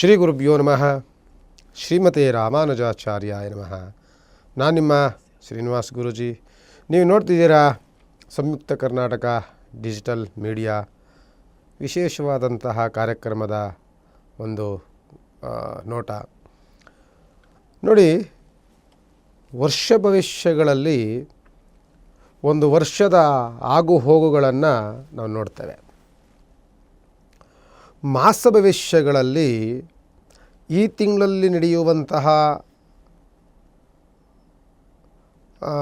ಶ್ರೀ ಗುರುಭ್ಯೋ ನಮಃ. ಶ್ರೀಮತಿ ರಾಮಾನುಜಾಚಾರ್ಯಾಯ ನಮಃ. ನಾನು ನಿಮ್ಮ ಶ್ರೀನಿವಾಸ್ ಗುರುಜಿ. ನೀವು ನೋಡ್ತಿದ್ದೀರಾ ಸಂಯುಕ್ತ ಕರ್ನಾಟಕ ಡಿಜಿಟಲ್ ಮೀಡಿಯಾ ವಿಶೇಷವಾದಂತಹ ಕಾರ್ಯಕ್ರಮದ ಒಂದು ನೋಟ. ನೋಡಿ, ವರ್ಷ ಭವಿಷ್ಯಗಳಲ್ಲಿ ಒಂದು ವರ್ಷದ ಆಗು ಹೋಗುಗಳನ್ನು ನಾವು ನೋಡ್ತೇವೆ. ಮಾಸ ಭವಿಷ್ಯಗಳಲ್ಲಿ ಈ ತಿಂಗಳಲ್ಲಿ ನಡೆಯುವಂತಹ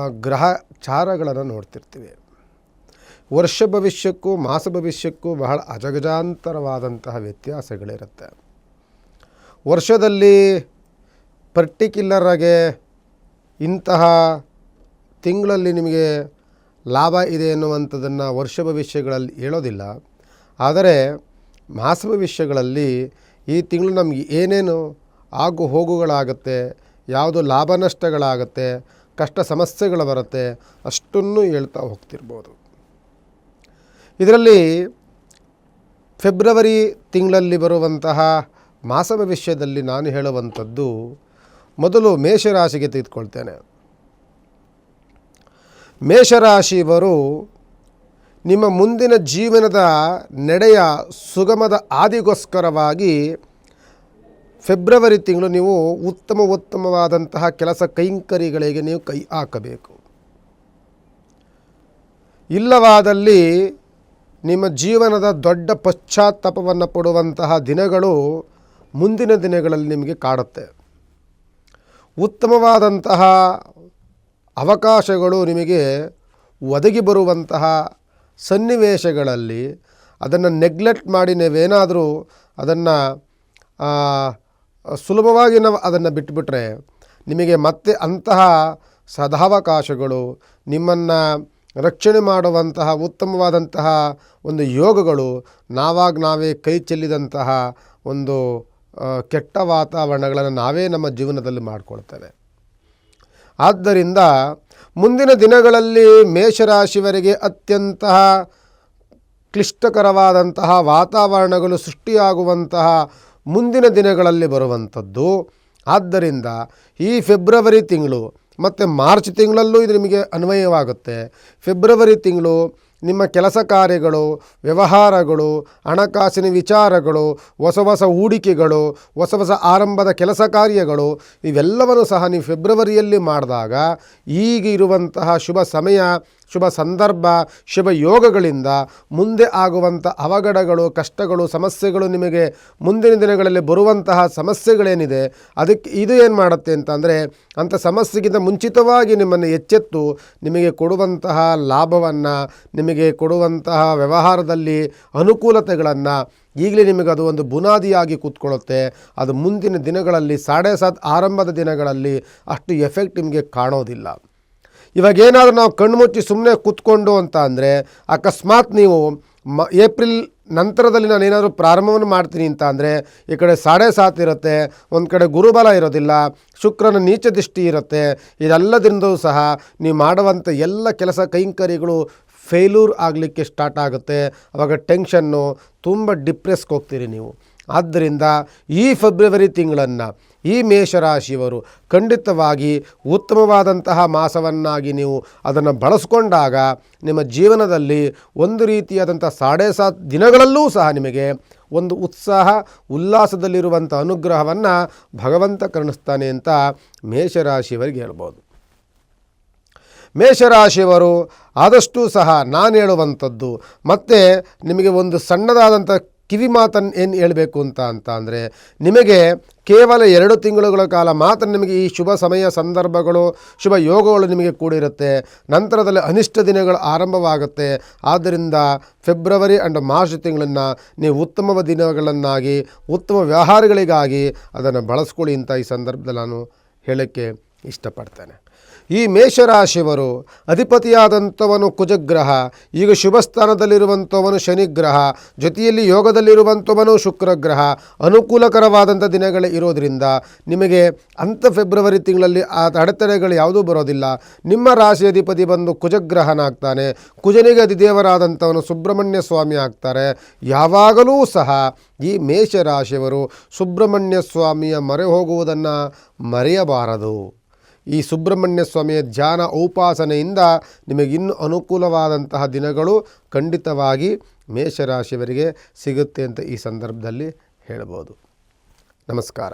ಗ್ರಹ ಗ್ರಹಚಾರಗಳನ್ನು ನೋಡ್ತಿರ್ತೀವಿ. ವರ್ಷ ಭವಿಷ್ಯಕ್ಕೂ ಮಾಸ ಭವಿಷ್ಯಕ್ಕೂ ಬಹಳ ಅಜಗಜಾಂತರವಾದಂತಹ ವ್ಯತ್ಯಾಸಗಳಿರುತ್ತೆ. ವರ್ಷದಲ್ಲಿ ಪರ್ಟಿಕ್ಯುಲರಾಗೆ ಇಂತಹ ತಿಂಗಳಲ್ಲಿ ನಿಮಗೆ ಲಾಭ ಇದೆ ಎನ್ನುವಂಥದ್ದನ್ನು ವರ್ಷ ಭವಿಷ್ಯಗಳಲ್ಲಿ ಹೇಳೋದಿಲ್ಲ. ಆದರೆ ಮಾಸ ವಿಷಯಗಳಲ್ಲಿ ಈ ತಿಂಗಳು ನಮಗೆ ಏನೇನು ಆಗು ಹೋಗುಗಳಾಗುತ್ತೆ, ಯಾವುದು ಲಾಭ ನಷ್ಟಗಳಾಗುತ್ತೆ, ಕಷ್ಟ ಸಮಸ್ಯೆಗಳು ಬರುತ್ತೆ ಅಷ್ಟನ್ನು ಹೇಳ್ತಾ ಹೋಗ್ತಿರ್ಬೋದು. ಇದರಲ್ಲಿ ಫೆಬ್ರವರಿ ತಿಂಗಳಲ್ಲಿ ಬರುವಂತಹ ಮಾಸವ ವಿಷಯದಲ್ಲಿ ನಾನು ಹೇಳುವಂಥದ್ದು ಮೊದಲು ಮೇಷರಾಶಿಗೆ ತೆಗೆದುಕೊಳ್ತೇನೆ. ಮೇಷರಾಶಿಯವರು ನಿಮ್ಮ ಮುಂದಿನ ಜೀವನದ ನಡೆಯ ಸುಗಮದ ಆದಿಗೋಸ್ಕರವಾಗಿ ಫೆಬ್ರವರಿ ತಿಂಗಳು ನೀವು ಉತ್ತಮ ಉತ್ತಮವಾದಂತಹ ಕೆಲಸ ಕೈಂಕರಿಗಳಿಗೆ ನೀವು ಕೈ ಹಾಕಬೇಕು. ಇಲ್ಲವಾದಲ್ಲಿ ನಿಮ್ಮ ಜೀವನದ ದೊಡ್ಡ ಪಶ್ಚಾತ್ತಾಪವನ್ನು ಪಡುವಂತಹ ದಿನಗಳು ಮುಂದಿನ ದಿನಗಳಲ್ಲಿ ನಿಮಗೆ ಕಾಡುತ್ತೆ. ಉತ್ತಮವಾದಂತಹ ಅವಕಾಶಗಳು ನಿಮಗೆ ಒದಗಿ ಬರುವಂತಹ ಸನ್ನಿವೇಶಗಳಲ್ಲಿ ಅದನ್ನು ನೆಗ್ಲೆಕ್ಟ್ ಮಾಡಿ ನೀವೇನಾದರೂ ಅದನ್ನು ಸುಲಭವಾಗಿ ನಾವು ಅದನ್ನು ಬಿಟ್ಟುಬಿಟ್ರೆ ನಿಮಗೆ ಮತ್ತೆ ಅಂತಹ ಸದಾವಕಾಶಗಳು, ನಿಮ್ಮನ್ನು ರಕ್ಷಣೆ ಮಾಡುವಂತಹ ಉತ್ತಮವಾದಂತಹ ಒಂದು ಯೋಗಗಳು, ನಾವಾಗ ನಾವೇ ಕೈ ಚೆಲ್ಲಿದಂತಹ ಒಂದು ಕೆಟ್ಟ ವಾತಾವರಣಗಳನ್ನು ನಾವೇ ನಮ್ಮ ಜೀವನದಲ್ಲಿ ಮಾಡಿಕೊಳ್ತೇವೆ. ಆದ್ದರಿಂದ ಮುಂದಿನ ದಿನಗಳಲ್ಲಿ ಮೇಷರಾಶಿವರಿಗೆ ಅತ್ಯಂತ ಕ್ಲಿಷ್ಟಕರವಾದಂತಹ ವಾತಾವರಣಗಳು ಸೃಷ್ಟಿಯಾಗುವಂತಹ ಮುಂದಿನ ದಿನಗಳಲ್ಲಿ ಬರುವಂಥದ್ದು. ಆದ್ದರಿಂದ ಈ ಫೆಬ್ರವರಿ ತಿಂಗಳು ಮತ್ತು ಮಾರ್ಚ್ ತಿಂಗಳಲ್ಲೂ ಇದು ನಿಮಗೆ ಅನ್ವಯವಾಗುತ್ತೆ. ಫೆಬ್ರವರಿ ತಿಂಗಳು ನಿಮ್ಮ ಕೆಲಸ ಕಾರ್ಯಗಳು, ವ್ಯವಹಾರಗಳು, ಹಣಕಾಸಿನ ವಿಚಾರಗಳು, ಹೊಸ ಹೊಸ ಹೂಡಿಕೆಗಳು, ಹೊಸ ಹೊಸ ಆರಂಭದ ಕೆಲಸ ಕಾರ್ಯಗಳು, ಇವೆಲ್ಲವನ್ನು ಸಹ ನೀವು ಫೆಬ್ರವರಿಯಲ್ಲಿ ಮಾಡಿದಾಗ, ಈಗ ಇರುವಂತಹ ಶುಭ ಸಮಯ ಶುಭ ಸಂದರ್ಭ, ಶುಭ ಯೋಗಗಳಿಂದ ಮುಂದೆ ಆಗುವಂಥ ಅವಘಡಗಳು, ಕಷ್ಟಗಳು, ಸಮಸ್ಯೆಗಳು ನಿಮಗೆ ಮುಂದಿನ ದಿನಗಳಲ್ಲಿ ಬರುವಂತಹ ಸಮಸ್ಯೆಗಳೇನಿದೆ, ಅದಕ್ಕೆ ಇದು ಏನು ಮಾಡುತ್ತೆ ಅಂತಂದರೆ ಅಂಥ ಸಮಸ್ಯೆಗಿಂತ ಮುಂಚಿತವಾಗಿ ನಿಮ್ಮನ್ನು ಎಚ್ಚೆತ್ತು ನಿಮಗೆ ಕೊಡುವಂತಹ ಲಾಭವನ್ನು, ನಿಮಗೆ ಕೊಡುವಂತಹ ವ್ಯವಹಾರದಲ್ಲಿ ಅನುಕೂಲತೆಗಳನ್ನು ಈಗಲೇ ನಿಮಗೆ ಅದು ಒಂದು ಬುನಾದಿಯಾಗಿ ಕೂತ್ಕೊಳ್ಳುತ್ತೆ. ಅದು ಮುಂದಿನ ದಿನಗಳಲ್ಲಿ, ಸಾಡೆ ಸಾತ್ ಆರಂಭದ ದಿನಗಳಲ್ಲಿ ಅಷ್ಟು ಎಫೆಕ್ಟ್ ನಿಮಗೆ ಕಾಣೋದಿಲ್ಲ. ಇವಾಗ ಏನಾದರೂ ನಾವು ಕಣ್ಮುಚ್ಚಿ ಸುಮ್ಮನೆ ಕೂತ್ಕೊಂಡು ಅಂತ ಅಂದರೆ ಅಕಸ್ಮಾತ್ ನೀವು ಮ, ಏಪ್ರಿಲ್ ನಂತರದಲ್ಲಿ ನಾನು ಏನಾದರೂ ಪ್ರಾರಂಭವನ್ನು ಮಾಡ್ತೀನಿ ಅಂತ ಅಂದರೆ ಈ ಕಡೆ ಸಾಡೆ ಸಾತ್ ಇರುತ್ತೆ, ಒಂದು ಕಡೆ ಗುರುಬಲ ಇರೋದಿಲ್ಲ, ಶುಕ್ರನ ನೀಚ ದೃಷ್ಟಿ ಇರುತ್ತೆ ಇದೆಲ್ಲದರಿಂದೂ ಸಹ ನೀವು ಮಾಡುವಂಥ ಎಲ್ಲ ಕೆಲಸ ಕೈಂಕರಿಗಳು ಫೇಲ್ಯೂರ್ ಆಗಲಿಕ್ಕೆ ಸ್ಟಾರ್ಟ್ ಆಗುತ್ತೆ. ಆವಾಗ ಟೆನ್ಷನ್ನು ತುಂಬ ಡಿಪ್ರೆಸ್ಗೆ ಹೋಗ್ತೀರಿ ನೀವು. ಆದ್ದರಿಂದ ಈ ಫೆಬ್ರವರಿ ತಿಂಗಳನ್ನು ಈ ಮೇಷರಾಶಿಯವರು ಖಂಡಿತವಾಗಿ ಉತ್ತಮವಾದಂತಹ ಮಾಸವನ್ನಾಗಿ ನೀವು ಅದನ್ನು ಬಳಸ್ಕೊಂಡಾಗ ನಿಮ್ಮ ಜೀವನದಲ್ಲಿ ಒಂದು ರೀತಿಯಾದಂಥ ಸಾಡೆ ಸಾತ್ ದಿನಗಳಲ್ಲೂ ಸಹ ನಿಮಗೆ ಒಂದು ಉತ್ಸಾಹ, ಉಲ್ಲಾಸದಲ್ಲಿರುವಂಥ ಅನುಗ್ರಹವನ್ನು ಭಗವಂತ ಕರುಣಿಸ್ತಾನೆ ಅಂತ ಮೇಷರಾಶಿಯವರಿಗೆ ಹೇಳ್ಬೋದು. ಮೇಷರಾಶಿಯವರು ಆದಷ್ಟು ಸಹ ನಾನು ಹೇಳುವಂಥದ್ದು ಮತ್ತು ನಿಮಗೆ ಒಂದು ಸಣ್ಣದಾದಂಥ ಕಿವಿ ಮಾತನ್ನು ಏನು ಹೇಳಬೇಕು ಅಂತ ಅಂತ ಅಂದರೆ, ನಿಮಗೆ ಕೇವಲ ಎರಡು ತಿಂಗಳುಗಳ ಕಾಲ ಮಾತ್ರ ನಿಮಗೆ ಈ ಶುಭ ಸಮಯ ಸಂದರ್ಭಗಳು, ಶುಭ ಯೋಗಗಳು ನಿಮಗೆ ಕೂಡಿರುತ್ತೆ. ನಂತರದಲ್ಲಿ ಅನಿಷ್ಟ ದಿನಗಳು ಆರಂಭವಾಗುತ್ತೆ. ಆದ್ದರಿಂದ ಫೆಬ್ರವರಿ ಆ್ಯಂಡ್ ಮಾರ್ಚ್ ತಿಂಗಳನ್ನು ನೀವು ಉತ್ತಮ ದಿನಗಳನ್ನಾಗಿ, ಉತ್ತಮ ವ್ಯವಹಾರಗಳಿಗಾಗಿ ಅದನ್ನು ಬಳಸ್ಕೊಳ್ಳಿ ಅಂತ ಈ ಸಂದರ್ಭದಲ್ಲಿ ನಾನು ಹೇಳೋಕ್ಕೆ ಇಷ್ಟಪಡ್ತೇನೆ. ಈ ಮೇಷರಾಶಿಯವರು ಅಧಿಪತಿಯಾದಂಥವನು ಕುಜಗ್ರಹ, ಈಗ ಶುಭ ಸ್ಥಾನದಲ್ಲಿರುವಂಥವನು ಶನಿಗ್ರಹ, ಜೊತೆಯಲ್ಲಿ ಯೋಗದಲ್ಲಿರುವಂಥವನು ಶುಕ್ರಗ್ರಹ, ಅನುಕೂಲಕರವಾದಂಥ ದಿನಗಳೇ ಇರೋದರಿಂದ ನಿಮಗೆ ಅಂಥ ಫೆಬ್ರವರಿ ತಿಂಗಳಲ್ಲಿ ಆ ಅಡೆತಡೆಗಳು ಯಾವುದೂ ಬರೋದಿಲ್ಲ. ನಿಮ್ಮ ರಾಶಿ ಅಧಿಪತಿ ಬಂದು ಕುಜಗ್ರಹನಾಗ್ತಾನೆ. ಕುಜನಿಗೆ ಅಧಿದೇವರಾದಂಥವನು ಸುಬ್ರಹ್ಮಣ್ಯ ಸ್ವಾಮಿ ಆಗ್ತಾರೆ. ಯಾವಾಗಲೂ ಸಹ ಈ ಮೇಷರಾಶಿಯವರು ಸುಬ್ರಹ್ಮಣ್ಯ ಸ್ವಾಮಿಯ ಮೊರೆ ಹೋಗುವುದನ್ನು ಮರೆಯಬಾರದು. ಈ ಸುಬ್ರಹ್ಮಣ್ಯ ಸ್ವಾಮಿಯ ಧ್ಯಾನ ಉಪಾಸನೆಯಿಂದ ನಿಮಗಿನ್ನೂ ಅನುಕೂಲವಾದಂತಹ ದಿನಗಳು ಖಂಡಿತವಾಗಿ ಮೇಷರಾಶಿಯವರಿಗೆ ಸಿಗುತ್ತೆ ಅಂತ ಈ ಸಂದರ್ಭದಲ್ಲಿ ಹೇಳ್ಬೋದು. ನಮಸ್ಕಾರ.